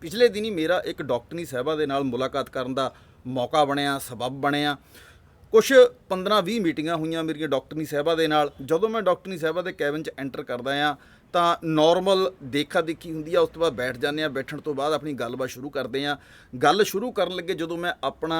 ਪਿਛਲੇ ਦਿਨੀ ਮੇਰਾ ਇੱਕ ਡਾਕਟਰਨੀ ਸਾਹਿਬਾ ਦੇ ਨਾਲ ਮੁਲਾਕਾਤ ਕਰਨ ਦਾ ਮੌਕਾ ਬਣਿਆ, ਸਬਬ ਬਣਿਆ। ਕੁਝ 15-20 ਮੀਟਿੰਗਾਂ ਹੋਈਆਂ ਮੇਰੀਆਂ ਡਾਕਟਰਨੀ ਸਾਹਿਬਾ ਦੇ ਨਾਲ। ਜਦੋਂ ਮੈਂ ਡਾਕਟਰਨੀ ਸਾਹਿਬਾ ਦੇ ਕੈਬਨ 'ਚ ਐਂਟਰ ਕਰਦਾ ਆ ਤਾਂ ਨਾਰਮਲ ਦੇਖਾ ਦੇਖੀ ਹੁੰਦੀ ਆ, ਉਸ ਤੋਂ ਬਾਅਦ ਬੈਠ ਜਾਂਦੇ ਆ ਬੈਠਣ ਤੋਂ ਬਾਅਦ ਆਪਣੀ ਗੱਲਬਾਤ ਸ਼ੁਰੂ ਕਰਦੇ ਆ ਗੱਲ ਸ਼ੁਰੂ ਕਰਨ ਲੱਗੇ ਜਦੋਂ ਮੈਂ ਆਪਣਾ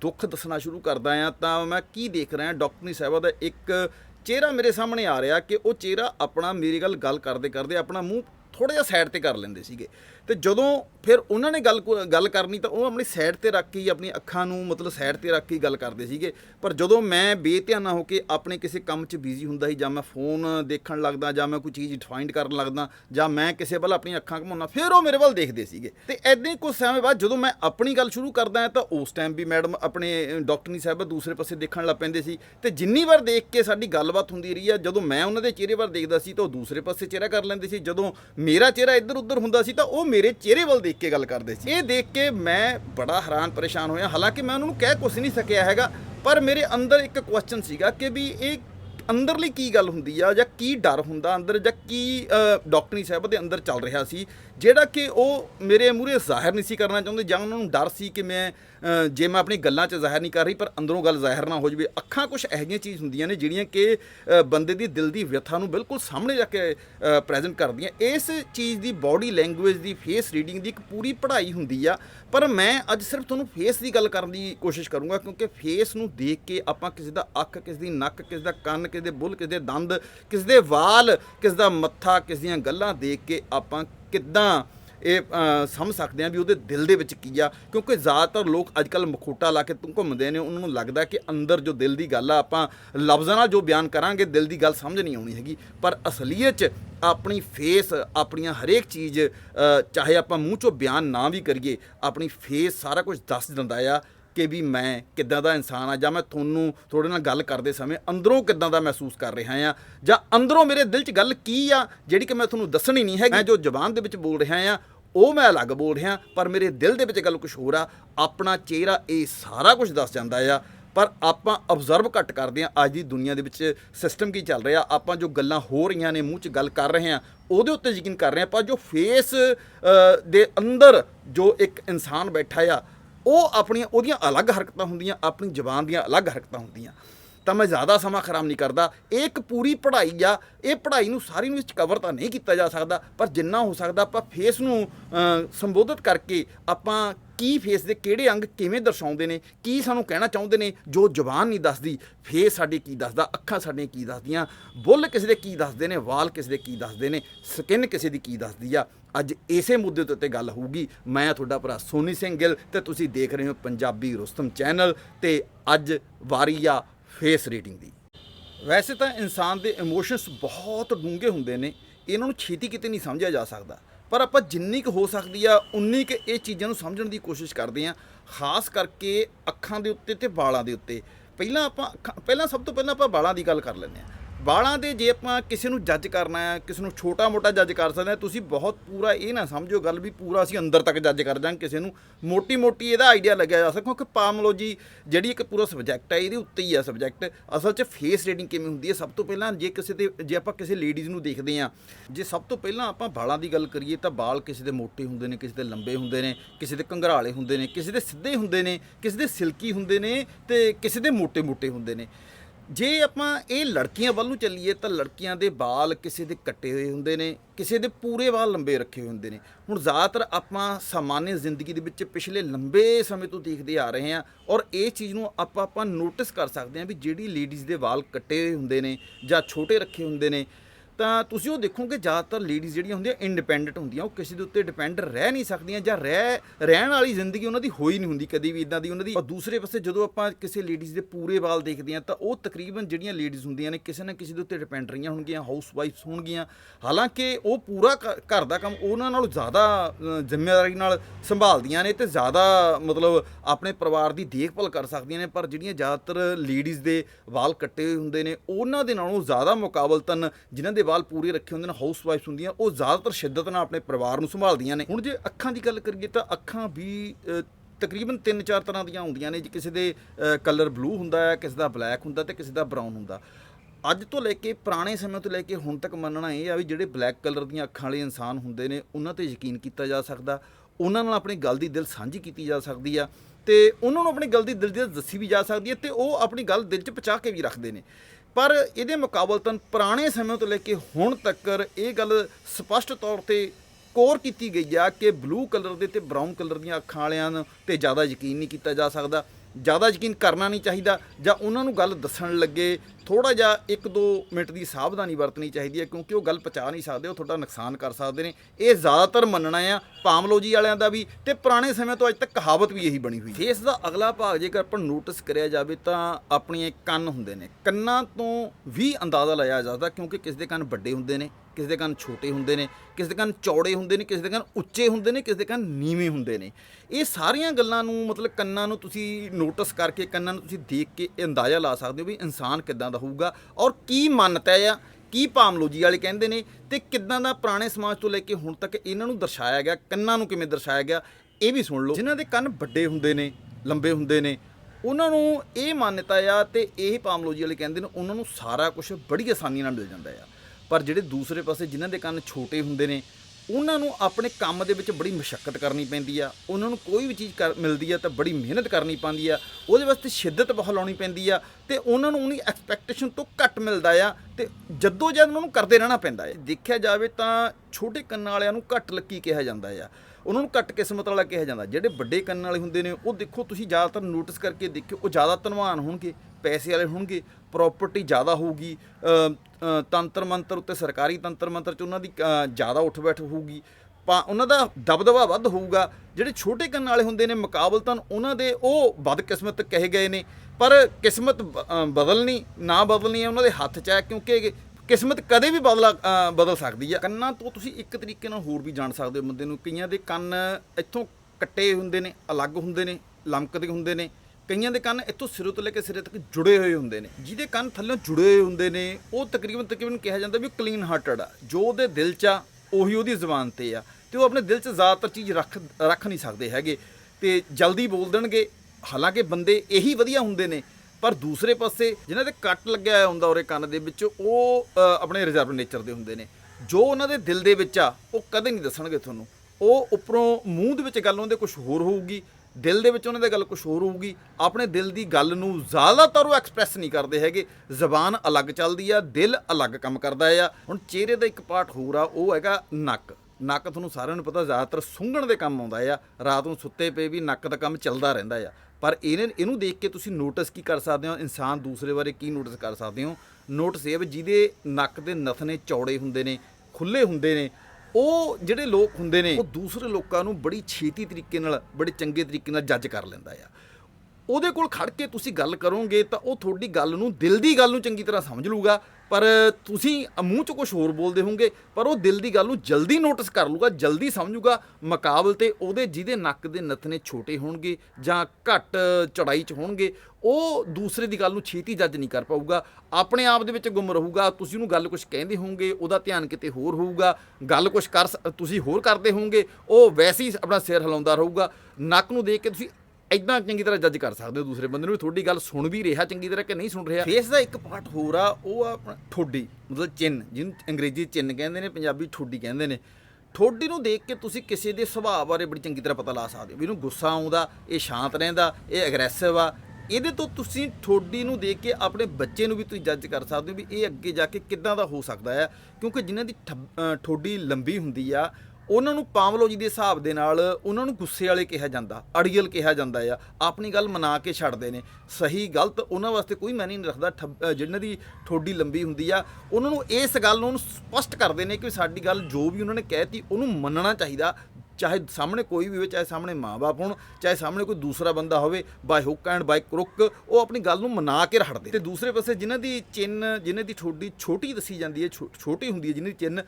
ਦੁੱਖ ਦੱਸਣਾ ਸ਼ੁਰੂ ਕਰਦਾ ਆ ਤਾਂ ਮੈਂ ਕੀ ਦੇਖ ਰਿਹਾ ਡਾਕਟਰਨੀ ਸਾਹਿਬਾ ਦਾ ਇੱਕ ਚਿਹਰਾ ਮੇਰੇ ਸਾਹਮਣੇ ਆ ਰਿਹਾ ਕਿ ਉਹ ਚਿਹਰਾ ਆਪਣਾ ਮੇਰੀ ਗੱਲ ਗੱਲ ਕਰਦੇ ਕਰਦੇ ਆਪਣਾ ਮੂੰਹ ਥੋੜਾ ਜਿਹਾ ਸਾਈਡ ਤੇ ਕਰ ਲੈਂਦੇ ਸੀਗੇ। ਤੇ ਜਦੋਂ ਫਿਰ ਉਹਨਾਂ ਨੇ ਗੱਲ ਕੋ- ਗੱਲ ਕਰਨੀ ਤਾਂ ਉਹ ਆਪਣੀ ਸਾਈਡ ਤੇ ਰੱਖ ਕੇ ਹੀ ਆਪਣੀ ਅੱਖਾਂ ਨੂੰ ਮਤਲਬ ਸਾਈਡ ਤੇ ਰੱਖ ਕੇ ਹੀ ਗੱਲ ਕਰਦੇ ਸੀਗੇ। ਪਰ ਜਦੋਂ ਮੈਂ ਬੇਧਿਆਨਾ ਹੋ ਕੇ ਆਪਣੇ ਕਿਸੇ ਕੰਮ 'ਚ ਬਿਜ਼ੀ ਹੁੰਦਾ ਸੀ ਜਾਂ ਮੈਂ ਫੋਨ ਦੇਖਣ ਲੱਗਦਾ ਜਾਂ ਮੈਂ ਕੋਈ ਚੀਜ਼ ਫਾਈਂਡ ਕਰਨ ਲੱਗਦਾ ਜਾਂ ਮੈਂ ਕਿਸੇ ਵੱਲ ਆਪਣੀਆਂ ਅੱਖਾਂ ਘੁਮਾਉਣਾ ਫਿਰ ਉਹ ਮੇਰੇ ਵੱਲ ਦੇਖਦੇ ਸੀਗੇ। ਤੇ ਐਦਾਂ ਹੀ ਕੁਝ ਸਮੇਂ ਬਾਅਦ ਜਦੋਂ ਮੈਂ ਆਪਣੀ ਗੱਲ ਸ਼ੁਰੂ ਕਰਦਾ ਤਾਂ ਉਸ ਟਾਈਮ ਵੀ ਮੈਡਮ ਆਪਣੇ ਅ, ਡਾਕਟਰਨੀ ਸਾਹਿਬ ਦੂਸਰੇ ਪਾਸੇ ਦੇਖਣ ਲੱਗ ਪੈਂਦੇ ਸੀ। ਤੇ ਜਿੰਨੀ ਵਾਰ ਦੇਖ ਕੇ ਸਾਡੀ ਗੱਲਬਾਤ ਹੁੰਦੀ ਰਹੀ ਆ ਜਦੋਂ ਮੈਂ ਉਹਨਾਂ ਦੇ ਚਿਹਰੇ ਵੱਲ ਦੇਖਦਾ ਸੀ ਤਾਂ ਉਹ ਦੂਸਰੇ ਪਾਸੇ ਚਿਹਰਾ ਕਰ ਲੈਂਦੇ ਸੀ। ਜਦੋਂ ਮੇਰਾ ਚਿਹਰਾ ਇੱਧਰ ਉੱਧਰ ਹੁੰਦਾ ਸੀ ਤਾਂ ਉਹ ਮੇਰੇ ਚਿਹਰੇ ਵੱਲ ਦੇਖ ਕੇ ਗੱਲ ਕਰਦੇ ਸੀ। ਇਹ ਦੇਖ ਕੇ ਮੈਂ ਬੜਾ ਹੈਰਾਨ ਪਰੇਸ਼ਾਨ ਹੋਇਆ। ਹਾਲਾਂਕਿ ਮੈਂ ਉਹਨਾਂ ਨੂੰ ਕਹਿ ਕੁਝ ਨਹੀਂ ਸਕਿਆ ਹੈਗਾ, ਪਰ ਮੇਰੇ ਅੰਦਰ ਇੱਕ ਕੁਐਸਚਨ ਸੀਗਾ ਕਿ ਵੀ ਇਹ ਅੰਦਰਲੀ ਕੀ ਗੱਲ ਹੁੰਦੀ ਆ ਜਾਂ ਕੀ ਡਰ ਹੁੰਦਾ ਅੰਦਰ ਜਾਂ ਕੀ ਡਾਕਟਰੀ ਸਾਹਿਬ ਦੇ ਅੰਦਰ ਚੱਲ ਰਿਹਾ ਸੀ ਜਿਹੜਾ ਕਿ ਉਹ ਮੇਰੇ ਮੂਹਰੇ ਜ਼ਾਹਿਰ ਨਹੀਂ ਸੀ ਕਰਨਾ ਚਾਹੁੰਦੇ, ਜਾਂ ਉਹਨਾਂ ਨੂੰ ਡਰ ਸੀ ਕਿ ਮੈਂ ਜੇ ਮੈਂ ਆਪਣੀ ਗੱਲਾਂ 'ਚ ਜ਼ਾਹਿਰ ਨਹੀਂ ਕਰ ਰਹੀ, ਪਰ ਅੰਦਰੋਂ ਗੱਲ ਜ਼ਾਹਿਰ ਨਾ ਹੋ ਜਾਵੇ। ਅੱਖਾਂ ਕੁਝ ਇਹੋ ਜਿਹੀਆਂ ਚੀਜ਼ ਹੁੰਦੀਆਂ ਨੇ ਜਿਹੜੀਆਂ ਕਿ ਬੰਦੇ ਦੀ ਦਿਲ ਦੀ ਵਿਅਥਾ ਨੂੰ ਬਿਲਕੁਲ ਸਾਹਮਣੇ ਜਾ ਕੇ ਪ੍ਰੈਜ਼ੈਂਟ ਕਰਦੀਆਂ। ਇਸ ਚੀਜ਼ ਦੀ ਬਾਡੀ ਲੈਂਗੁਏਜ ਦੀ ਫੇਸ ਰੀਡਿੰਗ ਦੀ ਇੱਕ ਪੂਰੀ ਪੜ੍ਹਾਈ ਹੁੰਦੀ ਆ। ਪਰ ਮੈਂ ਅੱਜ ਸਿਰਫ ਤੁਹਾਨੂੰ ਫੇਸ ਦੀ ਗੱਲ ਕਰਨ ਦੀ ਕੋਸ਼ਿਸ਼ ਕਰੂੰਗਾ, ਕਿਉਂਕਿ ਫੇਸ ਨੂੰ ਦੇਖ ਕੇ ਆਪਾਂ ਕਿਸੇ ਦਾ ਅੱਖ, ਕਿਸੇ ਦੀ ਨੱਕ, ਕਿਸੇ ਦਾ ਕੰਨ, ਕਿਸੇ ਦੇ ਬੁੱਲ, ਕਿਸੇ ਦੇ ਦੰਦ, ਕਿਸੇ ਦੇ ਵਾਲ, ਕਿਸੇ ਦਾ ਮੱਥਾ, ਕਿਸੇ ਦੀਆਂ ਗੱਲਾਂ ਦੇਖ ਕੇ ਆਪਾਂ ਕਿੱਦਾਂ ਇਹ ਸਮਝ ਸਕਦੇ ਆ ਵੀ ਉਹਦੇ ਦਿਲ ਦੇ ਵਿੱਚ ਕੀ ਆ? ਕਿਉਂਕਿ ਜ਼ਿਆਦਾਤਰ ਲੋਕ ਅੱਜ ਕੱਲ ਮਖੋਟਾ ਲਾ ਕੇ ਘੁੰਮਦੇ ਨੇ, ਉਹਨਾਂ ਨੂੰ ਲੱਗਦਾ ਕਿ ਅੰਦਰ ਜੋ ਦਿਲ ਦੀ ਗੱਲ ਆ, ਆਪਾਂ ਲਫ਼ਜ਼ਾਂ ਨਾਲ ਜੋ ਬਿਆਨ ਕਰਾਂਗੇ, ਦਿਲ ਦੀ ਗੱਲ ਸਮਝ ਨਹੀਂ ਆਉਣੀ ਹੈਗੀ। ਪਰ ਅਸਲੀਅਤ 'ਚ ਆਪਣੀ ਫੇਸ ਆਪਣੀਆਂ ਹਰੇਕ ਚੀਜ਼ ਚਾਹੇ ਆਪਾਂ ਮੂੰਹ 'ਚੋਂ ਬਿਆਨ ਨਾ ਵੀ ਕਰੀਏ, ਆਪਣੀ ਫੇਸ ਸਾਰਾ ਕੁਝ ਦੱਸ ਦਿੰਦਾ ਆ। ਕਿ ਵੀ ਮੈਂ ਕਿੱਦਾਂ ਦਾ ਇਨਸਾਨ ਆ ਜਾਂ ਮੈਂ ਤੁਹਾਨੂੰ ਤੁਹਾਡੇ ਨਾਲ ਗੱਲ ਕਰਦੇ ਸਮੇਂ ਅੰਦਰੋਂ ਕਿੱਦਾਂ ਦਾ ਮਹਿਸੂਸ ਕਰ ਰਿਹਾ ਆ? ਜਾਂ ਅੰਦਰੋਂ ਮੇਰੇ ਦਿਲ 'ਚ ਗੱਲ ਕੀ ਆ ਜਿਹੜੀ ਕਿ ਮੈਂ ਤੁਹਾਨੂੰ ਦੱਸਣੀ ਨਹੀਂ ਹੈਗੀ? ਮੈਂ ਜੋ ਜ਼ੁਬਾਨ ਦੇ ਵਿੱਚ ਬੋਲ ਰਿਹਾ ਆ, ਉਹ ਮੈਂ ਅਲੱਗ ਬੋਲ ਰਿਹਾ, ਪਰ ਮੇਰੇ ਦਿਲ ਦੇ ਵਿੱਚ ਗੱਲ ਕੁਝ ਹੋਰ ਆ। ਆਪਣਾ ਚਿਹਰਾ ਇਹ ਸਾਰਾ ਕੁਝ ਦੱਸ ਜਾਂਦਾ ਆ। ਪਰ ਆਪਾਂ ਅਬਜ਼ਰਵ ਘੱਟ ਕਰਦੇ ਆ। ਅੱਜ ਦੀ ਦੁਨੀਆ ਦੇ ਵਿੱਚ ਸਿਸਟਮ ਕੀ ਚੱਲ ਰਿਹਾ? ਆਪਾਂ ਜੋ ਗੱਲਾਂ ਹੋ ਰਹੀਆਂ ਨੇ, ਮੂੰਹ 'ਚ ਗੱਲ ਕਰ ਰਹੇ ਆ, ਉਹਦੇ ਉੱਤੇ ਯਕੀਨ ਕਰ ਰਹੇ ਆ। ਪਰ ਜੋ ਫੇਸ ਦੇ ਅੰਦਰ ਜੋ ਇੱਕ ਇਨਸਾਨ ਬੈਠਾ ਆ ਉਹ ਆਪਣੀਆਂ ਉਹਦੀਆਂ ਅਲੱਗ ਹਰਕਤਾਂ ਹੁੰਦੀਆਂ, ਆਪਣੀ ਜ਼ੁਬਾਨ ਦੀਆਂ ਅਲੱਗ ਹਰਕਤਾਂ ਹੁੰਦੀਆਂ। ਤਾਂ ਮੈਂ ਜ਼ਿਆਦਾ ਸਮਾਂ ਖਰਾਬ ਨਹੀਂ ਕਰਦਾ। ਇਹ ਇੱਕ ਪੂਰੀ ਪੜ੍ਹਾਈ ਆ, ਇਹ ਪੜ੍ਹਾਈ ਨੂੰ ਸਾਰੀ ਨੂੰ ਵਿੱਚ ਕਵਰ ਤਾਂ ਨਹੀਂ ਕੀਤਾ ਜਾ ਸਕਦਾ, ਪਰ ਜਿੰਨਾ ਹੋ ਸਕਦਾ ਆਪਾਂ ਫੇਸ ਨੂੰ ਸੰਬੋਧਿਤ ਕਰਕੇ ਆਪਾਂ ਕੀ ਫੇਸ ਦੇ ਕਿਹੜੇ ਅੰਗ ਕਿਵੇਂ ਦਰਸਾਉਂਦੇ ਨੇ, ਕੀ ਸਾਨੂੰ ਕਹਿਣਾ ਚਾਹੁੰਦੇ ਨੇ, ਜੋ ਜ਼ੁਬਾਨ ਨਹੀਂ ਦੱਸਦੀ ਫੇਸ ਸਾਡੇ ਕੀ ਦੱਸਦਾ, ਅੱਖਾਂ ਸਾਡੀਆਂ ਕੀ ਦੱਸਦੀਆਂ, ਬੁੱਲ ਕਿਸੇ ਦੇ ਕੀ ਦੱਸਦੇ ਨੇ, ਵਾਲ ਕਿਸੇ ਦੇ ਕੀ ਦੱਸਦੇ ਨੇ ਸਕਿਨ ਕਿਸੇ ਦੀ ਕੀ ਦੱਸਦੀ ਆ। ਅੱਜ ਇਸੇ ਮੁੱਦੇ ਦੇ ਉੱਤੇ ਗੱਲ ਹੋਊਗੀ। ਮੈਂ ਤੁਹਾਡਾ ਭਰਾ ਸੋਨੀ ਸਿੰਘ ਗਿੱਲ ਤੇ ਤੁਸੀਂ ਦੇਖ ਰਹੇ ਹੋ ਪੰਜਾਬੀ ਰੁਸਤਮ ਚੈਨਲ ਤੇ ਅੱਜ ਵਾਰੀ ਆ ਫੇਸ ਰੀਡਿੰਗ ਦੀ। ਵੈਸੇ ਤਾਂ ਇਨਸਾਨ ਦੇ ਇਮੋਸ਼ਨਸ ਬਹੁਤ ਡੂੰਘੇ ਹੁੰਦੇ ਨੇ। ਇਹਨਾਂ ਨੂੰ ਛੇਤੀ ਕਿਤੇ ਨਹੀਂ ਸਮਝਿਆ ਜਾ ਸਕਦਾ। ਪਰ ਆਪਾਂ ਜਿੰਨੀ ਕੁ ਹੋ ਸਕਦੀ ਆ, ਉਨੀ ਕੁ ਇਹ ਚੀਜ਼ਾਂ ਨੂੰ ਸਮਝਣ ਦੀ ਕੋਸ਼ਿਸ਼ ਕਰਦੇ ਆ। ਖਾਸ ਕਰਕੇ ਅੱਖਾਂ ਦੇ ਉੱਤੇ ਤੇ ਵਾਲਾਂ ਦੇ ਉੱਤੇ। ਪਹਿਲਾਂ ਆਪਾਂ ਅੱਖਾਂ- ਪਹਿਲਾਂ ਸਭ ਤੋਂ ਪਹਿਲਾਂ ਆਪਾਂ ਵਾਲਾਂ ਦੀ ਗੱਲ ਕਰ ਲੈਂਦੇ ਆ। ਬਾਲਾਂ ਦੇ ਜੇ ਆਪਾਂ ਕਿਸੇ ਨੂੰ ਜੱਜ ਕਰਨਾ ਹੈ, ਕਿਸੇ ਨੂੰ ਛੋਟਾ ਮੋਟਾ ਜੱਜ ਕਰ ਸਕਦੇ ਹਾਂ, ਤੁਸੀਂ ਬਹੁਤ ਪੂਰਾ ਇਹ ਨਾ ਸਮਝੋ ਗੱਲ ਵੀ ਪੂਰਾ ਅਸੀਂ ਅੰਦਰ ਤੱਕ ਜੱਜ ਕਰ ਜਾਂ ਕਿਸੇ ਨੂੰ। ਮੋਟੀ ਮੋਟੀ ਇਹਦਾ ਆਈਡੀਆ ਲੱਗਿਆ ਜਾ ਸਕਦਾ, ਕਿਉਂਕਿ ਪਾਮੋਲੋਜੀ ਜਿਹੜੀ ਇੱਕ ਪੂਰਾ ਸਬਜੈਕਟ ਹੈ, ਇਹਦੇ ਉੱਤੇ ਹੀ ਆ ਸਬਜੈਕਟ ਅਸਲ 'ਚ ਫੇਸ ਰੀਡਿੰਗ ਕਿਵੇਂ ਹੁੰਦੀ ਹੈ? ਸਭ ਤੋਂ ਪਹਿਲਾਂ ਜੇ ਕਿਸੇ ਦੇ, ਜੇ ਆਪਾਂ ਕਿਸੇ ਲੇਡੀਜ਼ ਨੂੰ ਦੇਖਦੇ ਆ ਜੇ ਸਭ ਤੋਂ ਪਹਿਲਾਂ ਆਪਾਂ ਬਾਲਾਂ ਦੀ ਗੱਲ ਕਰੀਏ ਤਾਂ ਬਾਲ ਕਿਸੇ ਦੇ ਮੋਟੇ ਹੁੰਦੇ ਨੇ, ਕਿਸੇ ਦੇ ਲੰਬੇ ਹੁੰਦੇ ਨੇ, ਕਿਸੇ ਦੇ ਕੰਘਰਾਲੇ ਹੁੰਦੇ ਨੇ, ਕਿਸੇ ਦੇ ਸਿੱਧੇ ਹੁੰਦੇ ਨੇ, ਕਿਸੇ ਦੇ ਸਿਲਕੀ ਹੁੰਦੇ ਨੇ ਤੇ ਕਿਸੇ ਦੇ ਮੋਟੇ-ਮੋਟੇ ਹੁੰਦੇ ਨੇ। ਜੇ ਆਪਾਂ ਇਹ ਲੜਕੀਆਂ ਵੱਲ ਨੂੰ ਚੱਲੀਏ ਤਾਂ ਲੜਕੀਆਂ ਦੇ ਵਾਲ ਕਿਸੇ ਦੇ ਕੱਟੇ ਹੋਏ ਹੁੰਦੇ ਨੇ, ਕਿਸੇ ਦੇ ਪੂਰੇ ਵਾਲ ਲੰਬੇ ਰੱਖੇ ਹੋਏ ਹੁੰਦੇ ਨੇ। ਹੁਣ ਜ਼ਿਆਦਾਤਰ ਆਪਾਂ ਸਾਮਾਨਯ ਜ਼ਿੰਦਗੀ ਦੇ ਵਿੱਚ ਪਿਛਲੇ ਲੰਬੇ ਸਮੇਂ ਤੋਂ ਦੇਖਦੇ ਆ ਰਹੇ ਹਾਂ ਔਰ ਇਹ ਚੀਜ਼ ਨੂੰ ਆਪਾਂ ਆਪਾਂ ਨੋਟਿਸ ਕਰ ਸਕਦੇ ਹਾਂ ਵੀ ਜਿਹੜੀ ਲੇਡੀਜ਼ ਦੇ ਵਾਲ ਕੱਟੇ ਹੋਏ ਹੁੰਦੇ ਨੇ ਜਾਂ ਛੋਟੇ ਰੱਖੇ ਹੁੰਦੇ ਨੇ ਤਾਂ ਤੁਸੀਂ ਉਹ ਦੇਖੋਗੇ, ਜ਼ਿਆਦਾਤਰ ਲੇਡੀਜ਼ ਜਿਹੜੀਆਂ ਹੁੰਦੀਆਂ ਇੰਡੀਪੈਂਡੈਂਟ ਹੁੰਦੀਆਂ, ਉਹ ਕਿਸੇ ਦੇ ਉੱਤੇ ਡਿਪੈਂਡ ਰਹਿ ਨਹੀਂ ਸਕਦੀਆਂ ਜਾਂ ਰਹਿ, ਰਹਿਣ ਵਾਲੀ ਜ਼ਿੰਦਗੀ ਉਹਨਾਂ ਦੀ ਹੋਈ ਨਹੀਂ ਹੁੰਦੀ, ਕਦੀ ਵੀ ਇਦਾਂ ਦੀ ਉਹਨਾਂ ਦੀ। ਦੂਸਰੇ ਪਾਸੇ ਜਦੋਂ ਆਪਾਂ ਕਿਸੇ ਲੇਡੀਜ਼ ਦੇ ਪੂਰੇ ਵਾਲ ਦੇਖਦੇ ਹਾਂ, ਤਾਂ ਉਹ ਤਕਰੀਬਨ ਜਿਹੜੀਆਂ ਲੇਡੀਜ਼ ਹੁੰਦੀਆਂ ਨੇ, ਕਿਸੇ ਨਾ ਕਿਸੇ ਦੇ ਉੱਤੇ ਡਿਪੈਂਡ ਰਹੀਆਂ ਹੋਣਗੀਆਂ ਹਾਊਸ ਵਾਈਫਸ ਹੋਣਗੀਆਂ। ਹਾਲਾਂਕਿ ਉਹ ਪੂਰਾ ਘ- ਘਰ ਦਾ ਕੰਮ ਉਹਨਾਂ ਨਾਲੋਂ ਜ਼ਿਆਦਾ ਜ਼ਿੰਮੇਵਾਰੀ ਨਾਲ ਸੰਭਾਲਦੀਆਂ ਨੇ ਤੇ ਜ਼ਿਆਦਾ ਮਤਲਬ ਆਪਣੇ ਪਰਿਵਾਰ ਦੀ ਦੇਖਭਾਲ ਕਰ ਸਕਦੀਆਂ ਨੇ, ਪਰ ਜਿਹੜੀਆਂ ਜ਼ਿਆਦਾਤਰ ਲੇਡੀਜ਼ ਦੇ ਵਾਲ ਕੱਟੇ ਹੋਏ ਹੁੰਦੇ ਨੇ, ਉਹਨਾਂ ਦੇ ਨਾਲੋਂ ਜ਼ਿਆਦਾ ਮੁਕਾਬਲਤਨ ਜਿਨ੍ਹਾਂ ਦੇ ਵਾਲ ਪੂਰੇ ਰੱਖੇ ਹੁੰਦੇ ਨੇ ਹਾਊਸ ਵਾਈਫਸ ਹੁੰਦੀਆਂ, ਉਹ ਜ਼ਿਆਦਾਤਰ ਸ਼ਿੱਦਤ ਨਾਲ ਆਪਣੇ ਪਰਿਵਾਰ ਨੂੰ ਸੰਭਾਲਦੀਆਂ ਨੇ। ਹੁਣ ਜੇ ਅੱਖਾਂ ਦੀ ਗੱਲ ਕਰੀਏ ਤਾਂ ਅੱਖਾਂ ਵੀ ਤਕਰੀਬਨ 3-4 ਤਰ੍ਹਾਂ ਦੀਆਂ ਹੁੰਦੀਆਂ ਨੇ। ਜੀ ਕਿਸੇ ਦੇ ਕਲਰ ਬਲੂ ਹੁੰਦਾ ਹੈ, ਕਿਸੇ ਦਾ ਬਲੈਕ ਹੁੰਦਾ ਤੇ ਕਿਸੇ ਦਾ ਬਰਾਊਨ ਹੁੰਦਾ। ਅੱਜ ਤੋਂ ਲੈ ਕੇ ਪੁਰਾਣੇ ਸਮੇਂ ਤੋਂ ਲੈ ਕੇ ਹੁਣ ਤੱਕ ਮੰਨਣਾ ਇਹ ਆ ਵੀ ਜਿਹੜੇ ਬਲੈਕ ਕਲਰ ਦੀਆਂ ਅੱਖਾਂ ਵਾਲੇ ਇਨਸਾਨ ਹੁੰਦੇ ਨੇ, ਉਹਨਾਂ ਤੇ ਯਕੀਨ ਕੀਤਾ ਜਾ ਸਕਦਾ। ਉਹਨਾਂ ਨਾਲ ਆਪਣੀ ਗੱਲ ਦੀ ਦਿਲ ਸਾਂਝੀ ਕੀਤੀ ਜਾ ਸਕਦੀ ਆ ਤੇ ਉਹਨਾਂ ਨੂੰ ਆਪਣੀ ਗੱਲ ਦੀ ਦਿਲ ਦੀ ਦੱਸੀ ਵੀ ਜਾ ਸਕਦੀ ਹੈ ਤੇ ਉਹ ਆਪਣੀ ਗੱਲ ਦਿਲ 'ਚ ਪਚਾ ਕੇ ਵੀ ਰੱਖਦੇ ਨੇ। ਪਰ ਇਹਦੇ ਮੁਕਾਬਲਤਨ ਪੁਰਾਣੇ ਸਮੇਂ ਤੋਂ ਲੈ ਕੇ ਹੁਣ ਤੱਕ ਇਹ ਗੱਲ ਸਪਸ਼ਟ ਤੌਰ ਤੇ ਕੋਰ ਕੀਤੀ ਗਈ ਆ ਕਿ ਬਲੂ ਕਲਰ ਦੇ ਤੇ ਬਰਾਊਨ ਕਲਰ ਦੀਆਂ ਅੱਖਾਂ ਵਾਲਿਆਂ ਨੂੰ ਤੇ ਜ਼ਿਆਦਾ ਯਕੀਨ ਨਹੀਂ ਕੀਤਾ ਜਾ ਸਕਦਾ। ਜ਼ਿਆਦਾ ਯਕੀਨ ਕਰਨਾ ਨਹੀਂ ਚਾਹੀਦਾ ਜਾਂ ਉਹਨਾਂ ਨੂੰ ਗੱਲ ਦੱਸਣ ਲੱਗੇ ਥੋੜਾ ਜਿਹਾ 1-2 ਮਿੰਟ ਦੀ ਸਾਵਧਾਨੀ ਵਰਤਣੀ ਚਾਹੀਦੀ ਹੈ ਕਿਉਂਕਿ ਉਹ ਗੱਲ ਪਹੁੰਚਾ ਨਹੀਂ ਸਕਦੇ, ਉਹ ਤੁਹਾਡਾ ਨੁਕਸਾਨ ਕਰ ਸਕਦੇ ਨੇ। ਇਹ ਜ਼ਿਆਦਾਤਰ ਮੰਨਣਾ ਆ ਪਾਮਲੋਜੀ ਵਾਲਿਆਂ ਦਾ ਵੀ ਤੇ ਪੁਰਾਣੇ ਸਮੇਂ ਤੋਂ ਅੱਜ ਤੱਕ ਕਹਾਵਤ ਵੀ ਇਹੀ ਬਣੀ ਹੋਈ ਹੈ। ਫੇਸ ਦਾ ਅਗਲਾ ਭਾਗ ਜੇਕਰ ਆਪਾਂ ਨੋਟਿਸ ਕਰਿਆ ਜਾਵੇ ਤਾਂ ਆਪਣੀਆਂ ਕੰਨ ਹੁੰਦੇ ਨੇ। ਕੰਨਾਂ ਤੋਂ ਵੀ ਅੰਦਾਜ਼ਾ ਲਾਇਆ ਜਾਂਦਾ ਕਿਉਂਕਿ ਕਿਸੇ ਦੇ ਕੰਨ ਵੱਡੇ ਹੁੰਦੇ ਨੇ? ਕਿਸੇ ਦੇ ਕੰਨ ਛੋਟੇ ਹੁੰਦੇ ਨੇ, ਕਿਸੇ ਦੇ ਕੰਨ ਚੌੜੇ ਹੁੰਦੇ ਨੇ, ਕਿਸੇ ਦੇ ਕੰਨ ਉੱਚੇ ਹੁੰਦੇ ਨੇ, ਕਿਸੇ ਦੇ ਕੰਨ ਨੀਵੇਂ ਹੁੰਦੇ ਨੇ। ਇਹ ਸਾਰੀਆਂ ਗੱਲਾਂ ਨੂੰ, ਮਤਲਬ ਕੰਨਾਂ ਨੂੰ ਤੁਸੀਂ ਨੋਟਿਸ ਕਰਕੇ, ਕੰਨਾਂ ਨੂੰ ਤੁਸੀਂ ਦੇਖ ਕੇ ਇਹ ਅੰਦਾਜ਼ਾ ਲਾ ਸਕਦੇ ਹੋ ਵੀ ਇਨਸਾਨ ਕਿੱਦਾਂ ਦਾ ਹੋਊਗਾ ਔਰ ਕੀ ਮੰਨਤਾ ਆ ਕੀ ਪਾਮਲੋਜੀ ਵਾਲੇ ਕਹਿੰਦੇ ਨੇ ਤੇ ਕਿੱਦਾਂ ਦਾ ਪੁਰਾਣੇ ਸਮਾਜ ਤੋਂ ਲੈ ਕੇ ਹੁਣ ਤੱਕ ਇਹਨਾਂ ਨੂੰ ਦਰਸਾਇਆ ਗਿਆ, ਕੰਨਾਂ ਨੂੰ ਕਿਵੇਂ ਦਰਸਾਇਆ ਗਿਆ, ਇਹ ਵੀ ਸੁਣ ਲਓ। ਜਿਨ੍ਹਾਂ ਦੇ ਕੰਨ ਵੱਡੇ ਹੁੰਦੇ ਨੇ, ਲੰਬੇ ਹੁੰਦੇ ਨੇ, ਉਹਨਾਂ ਨੂੰ ਇਹ ਮਾਨਤਾ ਆ ਤੇ ਇਹ ਪਾਮਲੋਜੀ ਵਾਲੇ ਕਹਿੰਦੇ ਨੇ, ਉਹਨਾਂ ਨੂੰ ਸਾਰਾ ਕੁਝ ਬੜੀ ਆਸਾਨੀ ਨਾਲ ਮਿਲ ਜਾਂਦਾ ਆ। ਪਰ ਜਿਹੜੇ ਦੂਸਰੇ ਪਾਸੇ ਜਿਨ੍ਹਾਂ ਦੇ ਕੰਨ ਛੋਟੇ ਹੁੰਦੇ ਨੇ, ਉਹਨਾਂ ਨੂੰ ਆਪਣੇ ਕੰਮ ਦੇ ਵਿੱਚ ਬੜੀ ਮੁਸ਼ਕਲ ਕਰਨੀ ਪੈਂਦੀ ਆ। ਉਹਨਾਂ ਨੂੰ ਕੋਈ ਵੀ ਚੀਜ਼ ਕਰ ਮਿਲਦੀ ਆ ਤਾਂ ਬੜੀ ਮਿਹਨਤ ਕਰਨੀ ਪੈਂਦੀ ਆ। ਉਹਦੇ ਵਾਸਤੇ ਸ਼ਿੱਦਤ ਬਹੁਤ ਲਾਉਣੀ ਪੈਂਦੀ ਆ ਤੇ ਉਹਨਾਂ ਨੂੰ ਉਹਨੀ ਐਕਸਪੈਕਟੇਸ਼ਨ ਤੋਂ ਘੱਟ ਮਿਲਦਾ ਆ ਤੇ ਜਦੋਂ ਜਦ ਉਹਨਾਂ ਨੂੰ ਕਰਦੇ ਰਹਿਣਾ ਪੈਂਦਾ ਹੈ ਦੇਖਿਆ ਜਾਵੇ ਤਾਂ ਛੋਟੇ ਕੰਨਾਂ ਵਾਲਿਆਂ ਨੂੰ ਘੱਟ ਲੱਕੀ ਕਿਹਾ ਜਾਂਦਾ ਆ। ਉਹਨਾਂ ਨੂੰ ਘੱਟ ਕਿਸਮਤ ਵਾਲਾ ਕਿਹਾ ਜਾਂਦਾ। ਜਿਹੜੇ ਵੱਡੇ ਕੰਨਾਂ ਵਾਲੇ ਹੁੰਦੇ ਨੇ, ਉਹ ਦੇਖੋ ਤੁਸੀਂ ਜ਼ਿਆਦਾਤਰ ਨੋਟਿਸ ਕਰਕੇ ਦੇਖਿਓ, ਉਹ ਜ਼ਿਆਦਾ ਧਨਵਾਨ ਹੋਣਗੇ, ਪੈਸੇ ਵਾਲੇ ਹੋਣਗੇ ਪ੍ਰਾਪਰਟੀ ਜ਼ਿਆਦਾ ਹੋਊਗੀ ਤੰਤਰ ਮੰਤਰ ਉੱਤੇ, ਸਰਕਾਰੀ ਤੰਤਰ ਮੰਤਰ 'ਚ ਉਹਨਾਂ ਦੀ ਜ਼ਿਆਦਾ ਉੱਠ ਬੈਠ ਹੋਊਗੀ। ਪਾ, ਉਹਨਾਂ ਦਾ ਦਬਦਬਾ ਵੱਧ ਹੋਊਗਾ। ਜਿਹੜੇ ਛੋਟੇ ਕੰਨ ਵਾਲੇ ਹੁੰਦੇ ਨੇ ਮੁਕਾਬਲਤਨ ਉਹਨਾਂ ਦੇ ਉਹ ਬਦਕਿਸਮਤ ਕਹੇ ਗਏ ਨੇ। ਪਰ ਕਿਸਮਤ ਬ- ਬਦਲਣੀ, ਨਾ ਬਦਲਣੀ ਹੈ, ਉਹਨਾਂ ਦੇ ਹੱਥ 'ਚ ਹੈ, ਕਿਉਂਕਿ ਕਿਸਮਤ ਕਦੇ ਵੀ ਬਦਲਾ ਬਦਲ ਸਕਦੀ ਹੈ। ਕੰਨਾਂ ਤੋਂ ਤੁਸੀਂ ਇੱਕ ਤਰੀਕੇ ਨਾਲ ਹੋਰ ਵੀ ਜਾਣ ਸਕਦੇ ਹੋ ਬੰਦੇ ਨੂੰ। ਕਈਆਂ ਦੇ ਕੰਨ ਇੱਥੋਂ ਕੱਟੇ ਹੁੰਦੇ ਨੇ, ਅਲੱਗ ਹੁੰਦੇ ਨੇ, ਲਮਕਦੇ ਹੁੰਦੇ ਨੇ। ਕਈਆਂ ਦੇ ਕੰਨ ਇੱਥੋਂ ਸਿਰੇ ਤੋਂ ਲੈ ਕੇ ਸਿਰੇ ਤੱਕ ਜੁੜੇ ਹੋਏ ਹੁੰਦੇ ਨੇ। ਜਿਹਦੇ ਕੰਨ ਥੱਲੇ ਜੁੜੇ ਹੋਏ ਹੁੰਦੇ ਨੇ, ਉਹ ਤਕਰੀਬਨ ਤਕਰੀਬਨ ਕਿਹਾ ਜਾਂਦਾ ਵੀ ਕਲੀਨ ਹਾਰਟਡ ਆ। ਜੋ ਉਹਦੇ ਦਿਲ 'ਚ ਆ, ਉਹੀ ਉਹਦੀ ਜ਼ੁਬਾਨ ਤੇ ਆ। ਤੇ ਉਹ ਆਪਣੇ ਦਿਲ 'ਚ ਜ਼ਿਆਦਾਤਰ ਚੀਜ਼ ਰੱਖ ਰੱਖ ਨਹੀਂ ਸਕਦੇ ਹੈਗੇ। ਤੇ ਜਲਦੀ ਬੋਲ ਦੇਣਗੇ। ਹਾਲਾਂਕਿ ਬੰਦੇ ਇਹੀ ਵਧੀਆ ਹੁੰਦੇ ਨੇ, ਪਰ ਦੂਸਰੇ ਪਾਸੇ ਜਿਨ੍ਹਾਂ ਦੇ ਕੱਟ ਲੱਗਿਆ ਹੋਇਆ ਹੁੰਦਾ ਉਹਦੇ ਕੰਨ ਦੇ ਵਿੱਚ, ਉਹ ਆਪਣੇ ਰਿਜ਼ਰਵ ਨੇਚਰ ਦੇ ਹੁੰਦੇ ਨੇ। ਜੋ ਉਹਨਾਂ ਦੇ ਦਿਲ ਦੇ ਵਿੱਚ ਆ, ਉਹ ਕਦੇ ਨਹੀਂ ਦੱਸਣਗੇ ਤੁਹਾਨੂੰ। ਉਹ ਉੱਪਰੋਂ ਮੂੰਹ ਦੇ ਵਿੱਚ ਗੱਲ ਉਹਦੇ ਕੁਝ ਹੋਰ ਹੋਊਗੀ। ਦਿਲ ਦੇ ਵਿੱਚ ਉਹਨਾਂ ਦੇ ਗੱਲ ਕੁਝ ਹੋਰ ਹੋਊਗੀ। ਆਪਣੇ ਦਿਲ ਦੀ ਗੱਲ ਨੂੰ ਜ਼ਿਆਦਾਤਰ ਉਹ ਐਕਸਪ੍ਰੈਸ ਨਹੀਂ ਕਰਦੇ ਹੈਗੇ। ਜ਼ਬਾਨ ਅਲੱਗ ਚੱਲਦੀ ਆ, ਦਿਲ ਅਲੱਗ ਕੰਮ ਕਰਦਾ ਆ। ਹੁਣ ਚਿਹਰੇ ਦਾ ਇੱਕ ਪਾਰਟ ਹੋਰ ਆ, ਉਹ ਹੈਗਾ ਨੱਕ। ਨੱਕ ਤੁਹਾਨੂੰ ਸਾਰਿਆਂ ਨੂੰ ਪਤਾ, ਜ਼ਿਆਦਾਤਰ ਸੁੰਘਣ ਦੇ ਕੰਮ ਆਉਂਦਾ ਆ। ਰਾਤ ਨੂੰ ਸੁੱਤੇ ਪਏ ਵੀ ਨੱਕ ਦਾ ਕੰਮ ਚੱਲਦਾ ਰਹਿੰਦਾ ਆ। ਪਰ ਇਹਨੇ, ਇਹਨੂੰ ਦੇਖ ਕੇ ਤੁਸੀਂ ਨੋਟਿਸ ਕੀ ਕਰ ਸਕਦੇ ਹੋ? ਇਨਸਾਨ ਦੂਸਰੇ ਬਾਰੇ ਕੀ ਨੋਟਿਸ ਕਰ ਸਕਦੇ ਹੋ? ਨੋਟਿਸ ਇਹ ਵੀ ਜਿਹਦੇ ਨੱਕ ਦੇ ਨਥਨੇ ਚੌੜੇ ਹੁੰਦੇ ਨੇ ਖੁੱਲੇ ਹੁੰਦੇ ਨੇ ਉਹ ਜਿਹੜੇ ਲੋਕ ਹੁੰਦੇ ਨੇ ਉਹ ਦੂਸਰੇ ਲੋਕਾਂ ਨੂੰ ਬੜੀ ਛੇਤੀ ਤਰੀਕੇ ਨਾਲ ਬੜੇ ਚੰਗੇ ਤਰੀਕੇ ਨਾਲ ਜੱਜ ਕਰ ਲੈਂਦਾ ਆ। ਉਹਦੇ ਕੋਲ ਖੜ ਕੇ ਤੁਸੀਂ ਗੱਲ ਕਰੋਗੇ ਤਾਂ ਉਹ ਤੁਹਾਡੀ ਗੱਲ ਨੂੰ ਦਿਲ ਦੀ ਗੱਲ ਨੂੰ ਚੰਗੀ ਤਰ੍ਹਾਂ ਸਮਝ ਲੂਗਾ ਪਰ ਤੁਸੀਂ ਮੂੰਹ 'ਚ ਕੁਝ ਹੋਰ ਬੋਲਦੇ ਹੋਗੇ ਪਰ ਉਹ ਦਿਲ ਦੀ ਗੱਲ ਨੂੰ ਜਲਦੀ ਨੋਟਿਸ ਕਰ ਲੂਗਾ ਜਲਦੀ ਸਮਝੂਗਾ, ਮੁਕਾਬਲ ਤੇ ਉਹਦੇ ਜਿਹਦੇ ਨੱਕ ਦੇ ਨਥਨੇ ਛੋਟੇ ਹੋਣਗੇ ਜਾਂ ਘੱਟ ਚੜਾਈ 'ਚ ਹੋਣਗੇ, ਉਹ ਦੂਸਰੇ ਦੀ ਗੱਲ ਨੂੰ ਛੇਤੀ ਜੱਜ ਨਹੀਂ ਕਰ ਪਾਊਗਾ। ਆਪਣੇ ਆਪ ਦੇ ਵਿੱਚ ਗੁੰਮ ਰਹੂਗਾ, ਤੁਸੀਂ ਉਹਨੂੰ ਗੱਲ ਕੁਝ ਕਹਿੰਦੇ ਹੋਵੋਗੇ, ਉਹਦਾ ਧਿਆਨ ਕਿਤੇ ਹੋਰ ਹੋਊਗਾ, ਗੱਲ ਕੁਝ ਕਰ ਸ- ਤੁਸੀਂ ਹੋਰ ਕਰਦੇ ਹੋਵੋਗੇ, ਉਹ ਵੈਸੇ ਹੀ ਆਪਣਾ ਸਿਰ ਹਿਲਾਉਂਦਾ ਰਹੂਗਾ। ਨੱਕ ਨੂੰ ਦੇਖ ਕੇ ਤੁਸੀਂ ਇਦਾਂ ਚੰਗੀ ਤਰ੍ਹਾਂ ਜੱਜ ਕਰ ਸਕਦੇ ਹੋ ਦੂਸਰੇ ਬੰਦੇ ਨੂੰ ਵੀ ਤੁਹਾਡੀ ਗੱਲ ਸੁਣ ਵੀ ਰਿਹਾ, ਚੰਗੀ ਤਰ੍ਹਾਂ ਕਿ ਨਹੀਂ ਸੁਣ ਰਿਹਾ। ਫੇਸ ਦਾ ਇੱਕ ਪਾਰਟ ਹੋਰ ਆ, ਉਹ ਆ ਆਪਣਾ ਠੋਡੀ, ਮਤਲਬ ਚਿੰਨ ਜਿਹਨੂੰ ਅੰਗਰੇਜ਼ੀ 'ਚ ਚਿੰਨ ਕਹਿੰਦੇ ਨੇ, ਪੰਜਾਬੀ ਠੋਡੀ ਕਹਿੰਦੇ ਨੇ। ਠੋਡੀ ਨੂੰ ਦੇਖ ਕੇ ਤੁਸੀਂ ਕਿਸੇ ਦੇ ਸੁਭਾਅ ਬਾਰੇ ਬੜੀ ਚੰਗੀ ਤਰ੍ਹਾਂ ਪਤਾ ਲਾ ਸਕਦੇ ਹੋ। ਵੀ ਇਹਨੂੰ ਗੁੱਸਾ ਆਉਂਦਾ, ਇਹ ਸ਼ਾਂਤ ਰਹਿੰਦਾ, ਇਹ ਐਗਰੈਸਿਵ ਆ। ਇਹਦੇ ਤੋਂ ਤੁਸੀਂ ਠੋਡੀ ਨੂੰ ਦੇਖ ਕੇ ਆਪਣੇ ਬੱਚੇ ਨੂੰ ਵੀ ਤੁਸੀਂ ਜੱਜ ਕਰ ਸਕਦੇ ਹੋ ਵੀ ਇਹ ਅੱਗੇ ਜਾ ਕੇ ਕਿੱਦਾਂ ਦਾ ਹੋ ਸਕਦਾ ਹੈ ਕਿਉਂਕਿ ਜਿਨ੍ਹਾਂ ਦੀ ਠੱਬ- ਠੋਡੀ ਲੰਬੀ ਹੁੰਦੀ ਆ ਉਹਨਾਂ ਨੂੰ ਪਾਵਲੋਜੀ ਦੇ ਹਿਸਾਬ ਦੇ ਨਾਲ ਉਹਨਾਂ ਨੂੰ ਗੁੱਸੇ ਵਾਲੇ ਕਿਹਾ ਜਾਂਦਾ, ਅੜੀਅਲ ਕਿਹਾ ਜਾਂਦਾ ਆ, ਆਪਣੀ ਗੱਲ ਮਨਾ ਕੇ ਛੱਡਦੇ ਨੇ। ਸਹੀ ਗਲਤ ਉਹਨਾਂ ਵਾਸਤੇ ਕੋਈ ਮਾਇਨੇ ਨਹੀਂ ਰੱਖਦਾ, ਠੱਬ- ਜਿਹਨਾਂ ਦੀ ਠੋਡੀ ਲੰਬੀ ਹੁੰਦੀ ਆ, ਉਹਨਾਂ ਨੂੰ ਇਸ ਗੱਲ ਨੂੰ ਉਹਨੂੰ ਸਪਸ਼ਟ ਕਰਦੇ ਨੇ ਕਿ ਸਾਡੀ ਗੱਲ ਜੋ ਵੀ ਉਹਨਾਂ ਨੇ ਕਹਿਤੀ ਉਹਨੂੰ ਮੰਨਣਾ ਚਾਹੀਦਾ। ਚਾਹੇ ਸਾਹਮਣੇ ਕੋਈ ਵੀ ਹੋਵੇ, ਚਾਹੇ ਸਾਹਮਣੇ ਮਾਪੇ ਹੋਣ, ਚਾਹੇ ਸਾਹਮਣੇ ਕੋਈ ਦੂਸਰਾ ਬੰਦਾ ਹੋਵੇ ਬਾਈ ਹੁੱਕ ਐਂਡ ਬਾਈ ਕਰੁੱਕ ਉਹ ਆਪਣੀ ਗੱਲ ਨੂੰ ਮਨਾ ਕੇ ਰੱਖਦੇ ਤੇ ਦੂਸਰੇ ਪਾਸੇ ਜਿਨ੍ਹਾਂ ਦੀ ਚਿੰਨ ਜਿਨ੍ਹਾਂ ਦੀ ਠੋਡੀ ਛੋਟੀ ਦੱਸੀ ਜਾਂਦੀ ਹੈ, ਛੋ- ਛੋਟੀ ਹੁੰਦੀ ਹੈ ਜਿਨ੍ਹਾਂ ਦੀ ਚਿੰਨ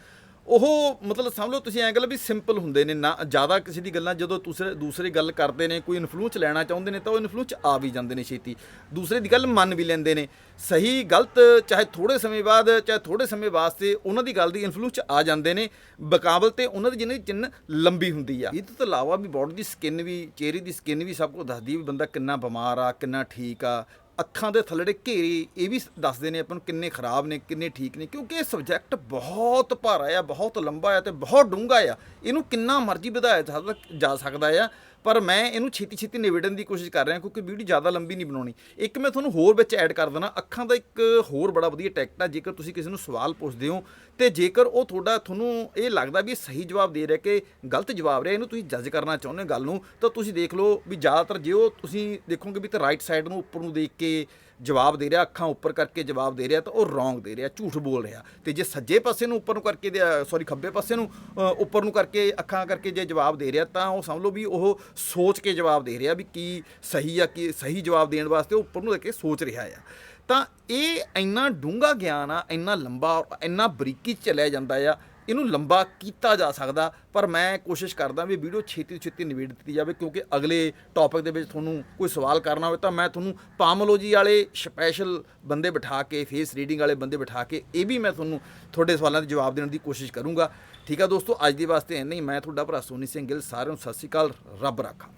ਉਹ ਮਤਲਬ ਸਮਝ ਲਓ ਤੁਸੀਂ ਐਂ ਗੱਲ ਵੀ ਸਿੰਪਲ ਹੁੰਦੇ ਨੇ, ਨਾ ਜ਼ਿਆਦਾ ਕਿਸੇ ਦੀ ਗੱਲਾਂ ਜਦੋਂ ਦੂਸਰੇ ਦੂਸਰੇ ਗੱਲ ਕਰਦੇ ਨੇ, ਕੋਈ ਇਨਫਲੂਐਂਸ ਲੈਣਾ ਚਾਹੁੰਦੇ ਨੇ ਤਾਂ ਉਹ ਇਨਫਲੂਐਂਸ ਆ ਵੀ ਜਾਂਦੇ ਨੇ ਛੇਤੀ। ਦੂਸਰੇ ਦੀ ਗੱਲ ਮੰਨ ਵੀ ਲੈਂਦੇ ਨੇ। ਸਹੀ ਗਲਤ ਚਾਹੇ ਥੋੜੇ ਸਮੇਂ ਬਾਅਦ, ਚਾਹੇ ਥੋੜੇ ਸਮੇਂ ਵਾਸਤੇ ਉਹਨਾਂ ਦੀ ਗੱਲ ਦੀ ਇਨਫਲੂਐਂਸ ਆ ਜਾਂਦੇ ਨੇ। ਬਕਾਬਲ ਤੇ ਉਹਨਾਂ ਦੀ ਜਿਹਨਾਂ ਦੀ ਚਿੰਨ ਲੰਬੀ ਹੁੰਦੀ ਆ। ਇਹ ਤੋਂ ਇਲਾਵਾ ਵੀ ਬਾਡੀ ਦੀ ਸਕਿਨ ਵੀ, ਚਿਹਰੇ ਦੀ ਸਕਿਨ ਵੀ ਸਭ ਕੁਝ ਦੱਸਦੀ ਵੀ ਬੰਦਾ ਕਿੰਨਾ ਬਿਮਾਰ ਆ, ਕਿੰਨਾ ਠੀਕ ਆ ਅੱਖਾਂ ਦੇ ਥੱਲੜੇ ਘੇਰੇ, ਇਹ ਵੀ ਦੱਸਦੇ ਨੇ ਆਪਾਂ ਨੂੰ ਕਿੰਨੇ ਖਰਾਬ ਨੇ, ਕਿੰਨੇ ਠੀਕ ਨੇ, ਕਿਉਂਕਿ ਇਹ ਸਬਜੈਕਟ ਬਹੁਤ ਭਾਰਾ ਆ, ਬਹੁਤ ਲੰਬਾ ਆ ਤੇ ਬਹੁਤ ਡੂੰਘਾ ਆ। ਇਹਨੂੰ ਕਿੰਨਾ ਮਰਜ਼ੀ ਵਧਾਇਆ ਜਾ ਜਾ ਸਕਦਾ ਆ। ਪਰ ਮੈਂ ਇਹਨੂੰ ਛੇਤੀ ਛੇਤੀ ਨਿਬੇੜਨ ਦੀ ਕੋਸ਼ਿਸ਼ ਕਰ ਰਿਹਾ ਕਿਉਂਕਿ ਵੀਡੀਓ ਜ਼ਿਆਦਾ ਲੰਬੀ ਨਹੀਂ ਬਣਾਉਣੀ। ਇੱਕ ਮੈਂ ਤੁਹਾਨੂੰ ਹੋਰ ਵਿੱਚ ਐਡ ਕਰ ਦੇਣਾ ਅੱਖਾਂ ਦਾ ਇੱਕ ਹੋਰ ਬੜਾ ਵਧੀਆ ਟੈਕਟ ਆ, ਜੇਕਰ ਤੁਸੀਂ ਕਿਸੇ ਨੂੰ ਸਵਾਲ ਪੁੱਛਦੇ ਹੋ ਤੇ ਜੇਕਰ ਉਹ ਤੁਹਾਡਾ ਤੁਹਾਨੂੰ ਇਹ ਲੱਗਦਾ ਵੀ ਸਹੀ ਜਵਾਬ ਦੇ ਰਿਹਾ ਕਿ ਗਲਤ ਜਵਾਬ ਰਿਹਾ, ਇਹਨੂੰ ਤੁਸੀਂ ਜੱਜ ਕਰਨਾ ਚਾਹੁੰਦੇ ਹੋ ਗੱਲ ਨੂੰ, ਤਾਂ ਤੁਸੀਂ ਦੇਖ ਲਓ ਵੀ ਜ਼ਿਆਦਾਤਰ ਜੇ ਉਹ ਤੁਸੀਂ ਦੇਖੋਗੇ ਵੀ ਤਾਂ ਰਾਈਟ ਸਾਈਡ ਨੂੰ ਉੱਪਰ ਨੂੰ ਦੇਖ ਕੇ ਜਵਾਬ ਦੇ ਰਿਹਾ, ਅੱਖਾਂ ਉੱਪਰ ਕਰਕੇ ਜਵਾਬ ਦੇ ਰਿਹਾ ਤਾਂ ਉਹ ਰੋਂਗ ਦੇ ਰਿਹਾ, ਝੂਠ ਬੋਲ ਰਿਹਾ। ਤੇ ਜੇ ਸੱਜੇ ਪਾਸੇ ਨੂੰ ਉੱਪਰ ਨੂੰ ਕਰਕੇ ਸੌਰੀ ਖੱਬੇ ਪਾਸੇ ਨੂੰ ਉੱਪਰ ਨੂੰ ਕਰਕੇ, ਅੱਖਾਂ ਕਰਕੇ ਜੇ ਜਵਾਬ ਦੇ ਰਿਹਾ ਤਾਂ ਉਹ ਸਮਝ ਲਓ ਵੀ ਉਹ ਸੋਚ ਕੇ ਜਵਾਬ ਦੇ ਰਿਹਾ ਵੀ ਕੀ ਸਹੀ ਆ, ਕੀ ਸਹੀ ਜਵਾਬ ਦੇਣ ਵਾਸਤੇ ਉਹ ਉੱਪਰ ਨੂੰ ਦੇਖ ਕੇ ਸੋਚ ਰਿਹਾ ਆ। ਤਾਂ ਇਹ ਇੰਨਾ ਡੂੰਘਾ ਗਿਆਨ ਆ, ਇੰਨਾ ਲੰਬਾ ਇੰਨਾ ਬਰੀਕੀ ਚ ਚਲਿਆ ਜਾਂਦਾ ਆ ਇਹਨੂੰ ਲੰਬਾ ਕੀਤਾ ਜਾ ਸਕਦਾ, ਪਰ ਮੈਂ ਕੋਸ਼ਿਸ਼ ਕਰਦਾ ਵੀ ਵੀਡੀਓ ਛੇਤੀ ਤੋਂ ਛੇਤੀ ਨਿਬੇੜ ਦਿੱਤੀ ਜਾਵੇ, ਕਿਉਂਕਿ ਅਗਲੇ ਟੌਪਿਕ ਦੇ ਵਿੱਚ ਤੁਹਾਨੂੰ ਕੋਈ ਸਵਾਲ ਕਰਨਾ ਹੋਵੇ ਤਾਂ ਮੈਂ ਤੁਹਾਨੂੰ ਪਾਮੋਲੋਜੀ ਵਾਲੇ ਸਪੈਸ਼ਲ ਬੰਦੇ ਬਿਠਾ ਕੇ ਫੇਸ ਰੀਡਿੰਗ ਵਾਲੇ ਬੰਦੇ ਬਿਠਾ ਕੇ, ਇਹ ਵੀ ਮੈਂ ਤੁਹਾਨੂੰ ਤੁਹਾਡੇ ਸਵਾਲਾਂ ਦੇ ਜਵਾਬ ਦੇਣ ਦੀ ਕੋਸ਼ਿਸ਼ ਕਰੂੰਗਾ। ਠੀਕ ਆ ਦੋਸਤੋ, ਅੱਜ ਦੇ ਵਾਸਤੇ ਇੰਨਾ ਹੀ। ਮੈਂ ਤੁਹਾਡਾ ਭਰਾ ਸੋਨੀ ਸਿੰਘ ਗਿੱਲ, ਸਾਰਿਆਂ ਨੂੰ ਸਤਿ ਸ਼੍ਰੀ ਅਕਾਲ। ਰੱਬ ਰਾਖਾ।